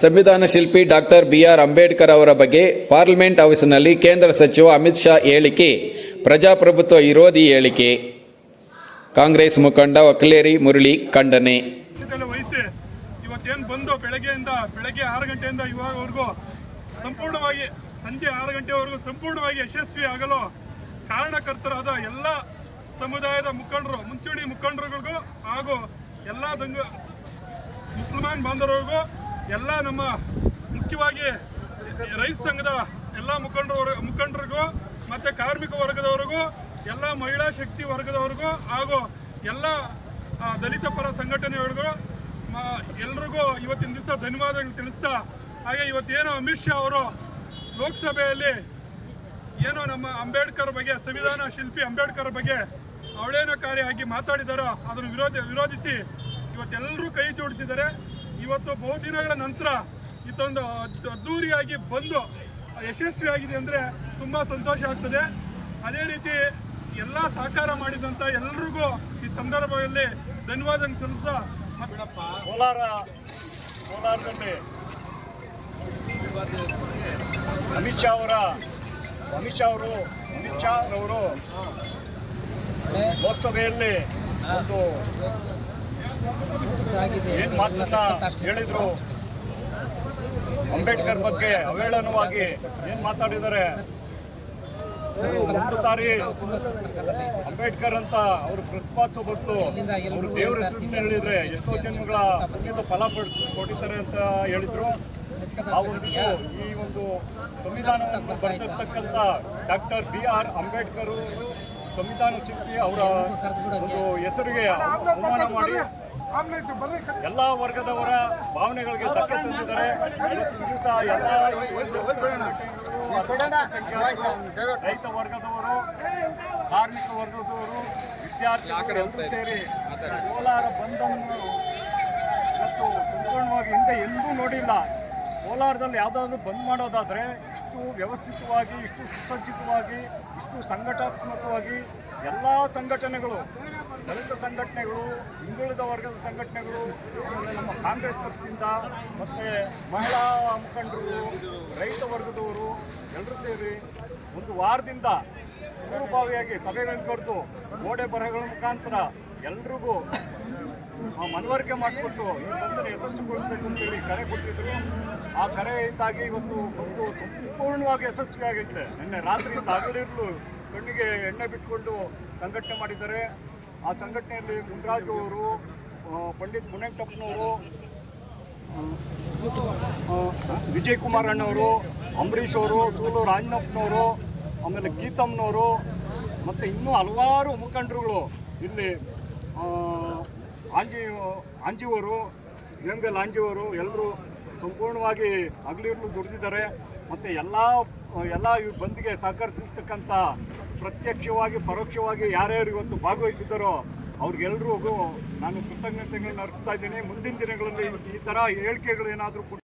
ಸಂವಿಧಾನ ಶಿಲ್ಪಿ doctor B R Ambedkar ಅವರ ಬಗ್ಗೆ ಪಾರ್ಲಿಮೆಂಟ್ ಹೌಸ್ನಲ್ಲಿ ಕೇಂದ್ರ ಸಚಿವ ಅಮಿತ್ ಶಾ ಹೇಳಿಕೆ, ಪ್ರಜಾಪ್ರಭುತ್ವ ವಿರೋಧಿ ಹೇಳಿಕೆ. ಕಾಂಗ್ರೆಸ್ ಮುಖಂಡ ವಕಲೇರಿ ಮುರಳಿ ಖಂಡನೆ. ಇವತ್ತೇನು ಬಂದು ಬೆಳಗ್ಗೆಯಿಂದ ಬೆಳಗ್ಗೆ ಆರು ಗಂಟೆಯಿಂದ ಇವಾಗವರೆಗೂ ಸಂಪೂರ್ಣವಾಗಿ ಸಂಜೆ ಆರು ಗಂಟೆವರೆಗೂ ಸಂಪೂರ್ಣವಾಗಿ ಯಶಸ್ವಿ ಆಗಲು ಕಾರಣಕರ್ತರಾದ ಎಲ್ಲ ಸಮುದಾಯದ ಮುಖಂಡರು, ಮುಂಚೂಣಿ ಮುಖಂಡರುಗಳಿಗೂ ಹಾಗೂ ಎಲ್ಲ ದಂಗ ಮುಸಲ್ಮಾನ್ ಬಾಂಧವರಿಗೂ ಎಲ್ಲ ನಮ್ಮ ಮುಖ್ಯವಾಗಿ ರೈತ ಸಂಘದ ಎಲ್ಲ ಮುಖಂಡರು ಮುಖಂಡರಿಗೂ ಮತ್ತು ಕಾರ್ಮಿಕ ವರ್ಗದವರಿಗೂ, ಎಲ್ಲ ಮಹಿಳಾ ಶಕ್ತಿ ವರ್ಗದವರಿಗೂ ಹಾಗೂ ಎಲ್ಲ ದಲಿತ ಪರ ಸಂಘಟನೆಗಳಿಗೂ ಮ- ಎಲ್ರಿಗೂ ಇವತ್ತಿನ ದಿವಸ ಧನ್ಯವಾದಗಳು ತಿಳಿಸ್ತಾ, ಹಾಗೆ ಇವತ್ತೇನು ಅಮಿತ್ ಶಾ ಅವರು ಲೋಕಸಭೆಯಲ್ಲಿ ಏನೋ ನಮ್ಮ ಅಂಬೇಡ್ಕರ್ ಬಗ್ಗೆ, ಸಂವಿಧಾನ ಶಿಲ್ಪಿ ಅಂಬೇಡ್ಕರ್ ಬಗ್ಗೆ ಅವಳೇನೋ ಕಾರ್ಯ ಆಗಿ ಮಾತಾಡಿದಾರೋ ಅದನ್ನು ವಿರೋಧ, ವಿರೋಧಿಸಿ ಇವತ್ತೆಲ್ಲರೂ ಕೈ ಜೋಡಿಸಿದ್ದಾರೆ. ಇವತ್ತು ಬಹುದಿನಗಳ ನಂತರ ಇದೊಂದು ಅದ್ದೂರಿಯಾಗಿ ಬಂದು ಯಶಸ್ವಿಯಾಗಿದೆ ಅಂದರೆ ತುಂಬ ಸಂತೋಷ ಆಗ್ತದೆ. ಅದೇ ರೀತಿ ಎಲ್ಲ ಸಹಕಾರ ಮಾಡಿದಂಥ ಎಲ್ರಿಗೂ ಈ ಸಂದರ್ಭದಲ್ಲಿ ಧನ್ಯವಾದ ಸಲ್ಲಿಸ ಕೋಲಾರ, ಕೋಲಾರದಲ್ಲಿ ಅಮಿತ್ ಶಾ ಅವರ, ಅಮಿತ್ ಶಾ ಅವರು, ಅಮಿತ್ ಶಾ ಅವರು ಲೋಕಸಭೆಯಲ್ಲಿ ಒಂದು ಏನು ಮಾತನ್ನ ಹೇಳಿದ್ರು. ಅಂಬೇಡ್ಕರ್ ಬಗ್ಗೆ ಅವೇಳನವಾಗಿ ಏನು ಮಾತಾಡಿದ್ದಾರೆ? ಒಂದು ಸಾರಿ ಅಂಬೇಡ್ಕರ್ ಅಂತ ಅವ್ರ ಪ್ರತಿಪಾದಿಸೋ ಬಂತು ಅವರು ದೇವ್ರ ಹೆಸರು ಹೇಳಿದ್ರೆ ಎಷ್ಟೋ ಜನ್ಮಗಳ ಪುಣ್ಯದ ಫಲ ಪಡ್ ಕೊಟ್ಟಿದ್ದಾರೆ ಅಂತ ಹೇಳಿದ್ರು. ಆ ಒಂದು ಈ ಒಂದು ಸಂವಿಧಾನವನ್ನು ಬರೆದಿರ್ತಕ್ಕಂಥ ಡಾಕ್ಟರ್ ಬಿ ಆರ್ ಅಂಬೇಡ್ಕರ್ ಸಂವಿಧಾನ ಶಿಲ್ಪಿ ಅವರ ಒಂದು ಹೆಸರಿಗೆ ಅವಮಾನ ಮಾಡಿ ಎಲ್ಲ ವರ್ಗದವರ ಭಾವನೆಗಳಿಗೆ ಧಕ್ಕೆ ತಂದಿದ್ದಾರೆ. ಎಲ್ಲ ರೈತ ವರ್ಗದವರು, ಕಾರ್ಮಿಕ ವರ್ಗದವರು, ವಿದ್ಯಾರ್ಥಿಗಳು ಸೇರಿ ಕೋಲಾರ ಬಂದನ್ನು ಇವತ್ತು ಸಂಪೂರ್ಣವಾಗಿ ಹಿಂದೆ ಎಂದೂ ನೋಡಿಲ್ಲ. ಕೋಲಾರದಲ್ಲಿ ಯಾವುದಾದ್ರೂ ಬಂದ್ ಮಾಡೋದಾದರೆ ಇಷ್ಟು ವ್ಯವಸ್ಥಿತವಾಗಿ, ಇಷ್ಟು ಸುಸಜ್ಜಿತವಾಗಿ, ಇಷ್ಟು ಸಂಘಟಾತ್ಮಕವಾಗಿ ಎಲ್ಲ ಸಂಘಟನೆಗಳು, ದಲಿತ ಸಂಘಟನೆಗಳು ಹಿಂದುಳಿದ ವರ್ಗದ ಸಂಘಟನೆಗಳು ನಮ್ಮ ಕಾಂಗ್ರೆಸ್ ಪಕ್ಷದಿಂದ, ಮತ್ತು ಮಹಿಳಾ ಮುಖಂಡರು, ರೈತ ವರ್ಗದವರು ಎಲ್ಲರೂ ಸೇರಿ ಒಂದು ವಾರದಿಂದ ಪೂರ್ವಭಾವಿಯಾಗಿ ಸಭೆಗಳನ್ನು ಕರೆದು ಗೋಡೆ ಬರಹಗಳ ಮುಖಾಂತರ ಎಲ್ರಿಗೂ ಮನವರಿಕೆ ಮಾಡಿಕೊಟ್ಟು ಈ ಬಂದನ್ನು ಅಂತ ಅಂತೇಳಿ ಕರೆ ಕೊಟ್ಟಿದ್ರು. ಆ ಕರೆ ಇದ್ದಾಗಿ ಇವತ್ತು ಒಂದು ಸಂಪೂರ್ಣವಾಗಿ ಯಶಸ್ವಿಯಾಗೈತೆ ನಿನ್ನೆ ರಾತ್ರಿ ಹಗಲಿರಲು ಕಣ್ಣಿಗೆ ಎಣ್ಣೆ ಬಿಟ್ಕೊಂಡು ಸಂಘಟನೆ ಮಾಡಿದ್ದಾರೆ. ಆ ಸಂಘಟನೆಯಲ್ಲಿ ಮುನ್ರಾಜು ಅವರು ಪಂಡಿತ್ ಮುನೇಂಟಪ್ಪನವರು ವಿಜಯ್ ಕುಮಾರ್ ಅಣ್ಣವರು ಅಂಬರೀಷ್ ಅವರು ಸೂಲೂರು ಅಣ್ಣಪ್ಪನವರು ಆಮೇಲೆ ಗೀತಮ್ಮನವರು, ಮತ್ತು ಇನ್ನೂ ಹಲವಾರು ಮುಖಂಡರುಗಳು ಇಲ್ಲಿ ಆಂಜಿ ಆಂಜಿಯವರು ಎಲ್ ಅಂಜಿಯವರು ಎಲ್ಲರೂ ಸಂಪೂರ್ಣವಾಗಿ ಹಗಲಿರುಳು ದುಡಿದಿದ್ದಾರೆ ಮತ್ತು ಎಲ್ಲ ಎಲ್ಲ ಇವ್ರ ಬಂದ್ಗೆ ಸಹಕರಿಸಿರ್ತಕ್ಕಂಥ ಪ್ರತ್ಯಕ್ಷವಾಗಿ, ಪರೋಕ್ಷವಾಗಿ ಯಾರ್ಯಾರು ಇವತ್ತು ಭಾಗವಹಿಸಿದ್ದಾರೋ ಅವ್ರಿಗೆಲ್ರಿಗೂ ನಾನು ಕೃತಜ್ಞತೆಗಳನ್ನ ಅರ್ಪಿಸ್ತಾ ಇದ್ದೀನಿ. ಮುಂದಿನ ದಿನಗಳಲ್ಲಿ ಈ ಥರ ಹೇಳಿಕೆಗಳು ಏನಾದರೂ